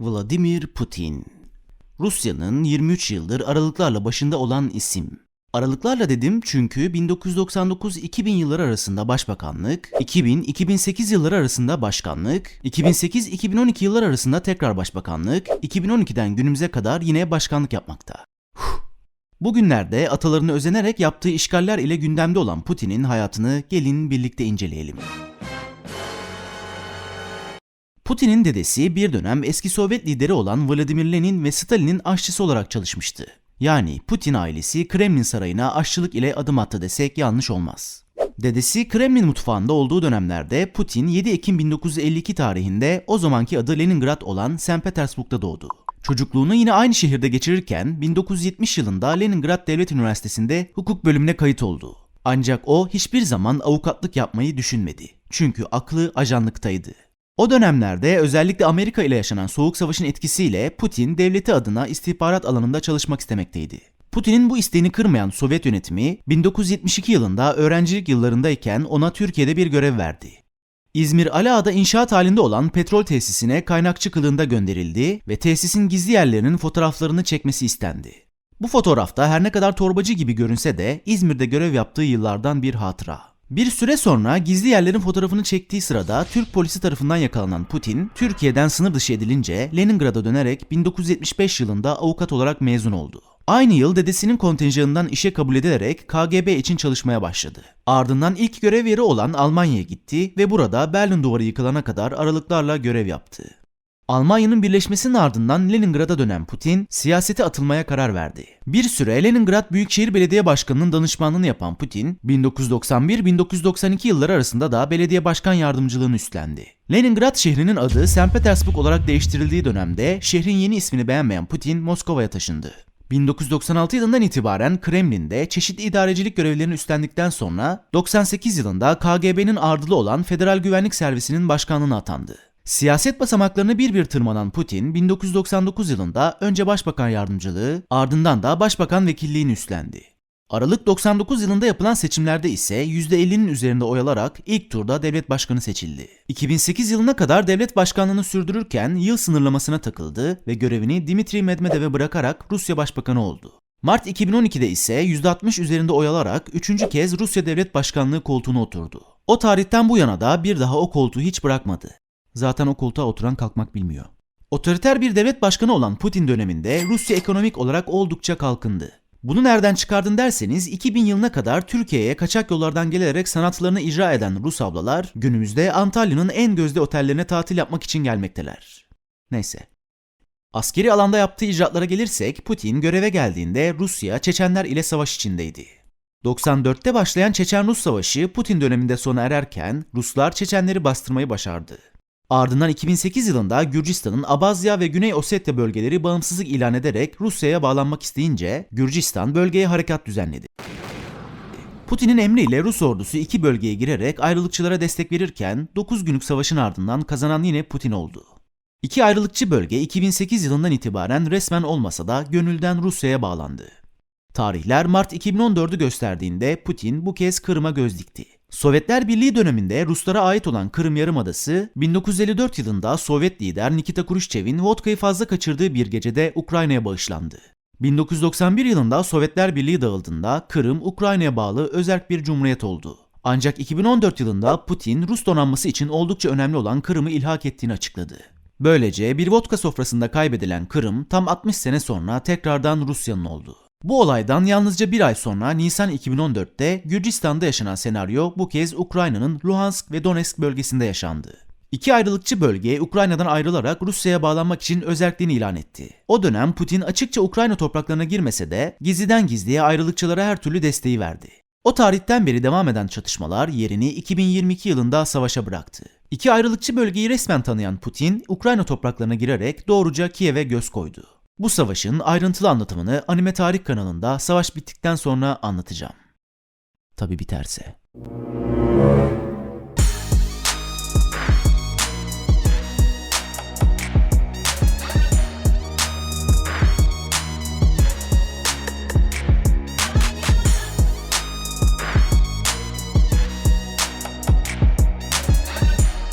Vladimir Putin. Rusya'nın 23 yıldır aralıklarla başında olan isim. Aralıklarla dedim çünkü 1999-2000 yılları arasında başbakanlık, 2000-2008 yılları arasında başkanlık, 2008-2012 yılları arasında tekrar başbakanlık, 2012'den günümüze kadar yine başkanlık yapmakta. Bugünlerde atalarını özenerek yaptığı işgaller ile gündemde olan Putin'in hayatını gelin birlikte inceleyelim. Putin'in dedesi bir dönem eski Sovyet lideri olan Vladimir Lenin ve Stalin'in aşçısı olarak çalışmıştı. Yani Putin ailesi Kremlin sarayına aşçılık ile adım attı desek yanlış olmaz. Dedesi Kremlin mutfağında olduğu dönemlerde Putin 7 Ekim 1952 tarihinde o zamanki adı Leningrad olan St. Petersburg'da doğdu. Çocukluğunu yine aynı şehirde geçirirken 1970 yılında Leningrad Devlet Üniversitesi'nde hukuk bölümüne kayıt oldu. Ancak o hiçbir zaman avukatlık yapmayı düşünmedi. Çünkü aklı ajanlıktaydı. O dönemlerde özellikle Amerika ile yaşanan Soğuk Savaş'ın etkisiyle Putin devleti adına istihbarat alanında çalışmak istemekteydi. Putin'in bu isteğini kırmayan Sovyet yönetimi 1972 yılında öğrencilik yıllarındayken ona Türkiye'de bir görev verdi. İzmir Alaa'da inşaat halinde olan petrol tesisine kaynakçı kılığında gönderildi ve tesisin gizli yerlerinin fotoğraflarını çekmesi istendi. Bu fotoğrafta her ne kadar torbacı gibi görünse de İzmir'de görev yaptığı yıllardan bir hatıra. Bir süre sonra gizli yerlerin fotoğrafını çektiği sırada Türk polisi tarafından yakalanan Putin, Türkiye'den sınır dışı edilince Leningrad'a dönerek 1975 yılında avukat olarak mezun oldu. Aynı yıl dedesinin kontenjanından işe kabul edilerek KGB için çalışmaya başladı. Ardından ilk görev yeri olan Almanya'ya gitti ve burada Berlin Duvarı yıkılana kadar aralıklarla görev yaptı. Almanya'nın birleşmesinin ardından Leningrad'a dönen Putin siyasete atılmaya karar verdi. Bir süre Leningrad Büyükşehir Belediye Başkanı'nın danışmanlığını yapan Putin, 1991-1992 yılları arasında da belediye başkan yardımcılığını üstlendi. Leningrad şehrinin adı St. Petersburg olarak değiştirildiği dönemde şehrin yeni ismini beğenmeyen Putin Moskova'ya taşındı. 1996 yılından itibaren Kremlin'de çeşitli idarecilik görevlerini üstlendikten sonra 98 yılında KGB'nin ardılı olan Federal Güvenlik Servisi'nin başkanlığına atandı. Siyaset basamaklarını bir bir tırmanan Putin 1999 yılında önce başbakan yardımcılığı ardından da başbakan vekilliğini üstlendi. Aralık 99 yılında yapılan seçimlerde ise %50'nin üzerinde oy alarak ilk turda devlet başkanı seçildi. 2008 yılına kadar devlet başkanlığını sürdürürken yıl sınırlamasına takıldı ve görevini Dimitri Medvedev'e bırakarak Rusya başbakanı oldu. Mart 2012'de ise %60 üzerinde oy alarak 3. kez Rusya devlet başkanlığı koltuğuna oturdu. O tarihten bu yana da bir daha o koltuğu hiç bırakmadı. Zaten o koltuğa oturan kalkmak bilmiyor. Otoriter bir devlet başkanı olan Putin döneminde Rusya ekonomik olarak oldukça kalkındı. Bunu nereden çıkardın derseniz 2000 yılına kadar Türkiye'ye kaçak yollardan gelerek sanatlarını icra eden Rus ablalar günümüzde Antalya'nın en gözde otellerine tatil yapmak için gelmekteler. Neyse. Askeri alanda yaptığı icraatlara gelirsek Putin göreve geldiğinde Rusya Çeçenler ile savaş içindeydi. 94'te başlayan Çeçen-Rus Savaşı Putin döneminde sona ererken Ruslar Çeçenleri bastırmayı başardı. Ardından 2008 yılında Gürcistan'ın Abazya ve Güney Ossetya bölgeleri bağımsızlık ilan ederek Rusya'ya bağlanmak isteyince Gürcistan bölgeye harekat düzenledi. Putin'in emriyle Rus ordusu iki bölgeye girerek ayrılıkçılara destek verirken 9 günlük savaşın ardından kazanan yine Putin oldu. İki ayrılıkçı bölge 2008 yılından itibaren resmen olmasa da gönülden Rusya'ya bağlandı. Tarihler Mart 2014'ü gösterdiğinde Putin bu kez Kırım'a göz dikti. Sovyetler Birliği döneminde Ruslara ait olan Kırım Yarımadası, 1954 yılında Sovyet lider Nikita Khrushchev'in vodkayı fazla kaçırdığı bir gecede Ukrayna'ya bağışlandı. 1991 yılında Sovyetler Birliği dağıldığında Kırım Ukrayna'ya bağlı özerk bir cumhuriyet oldu. Ancak 2014 yılında Putin Rus donanması için oldukça önemli olan Kırım'ı ilhak ettiğini açıkladı. Böylece bir vodka sofrasında kaybedilen Kırım tam 60 sene sonra tekrardan Rusya'nın oldu. Bu olaydan yalnızca bir ay sonra Nisan 2014'te Gürcistan'da yaşanan senaryo bu kez Ukrayna'nın Luhansk ve Donetsk bölgesinde yaşandı. İki ayrılıkçı bölge Ukrayna'dan ayrılarak Rusya'ya bağlanmak için özerkliğini ilan etti. O dönem Putin açıkça Ukrayna topraklarına girmese de gizliden gizliye ayrılıkçılara her türlü desteği verdi. O tarihten beri devam eden çatışmalar yerini 2022 yılında savaşa bıraktı. İki ayrılıkçı bölgeyi resmen tanıyan Putin, Ukrayna topraklarına girerek doğruca Kiev'e göz koydu. Bu savaşın ayrıntılı anlatımını Anime Tarih kanalında savaş bittikten sonra anlatacağım. Tabi biterse.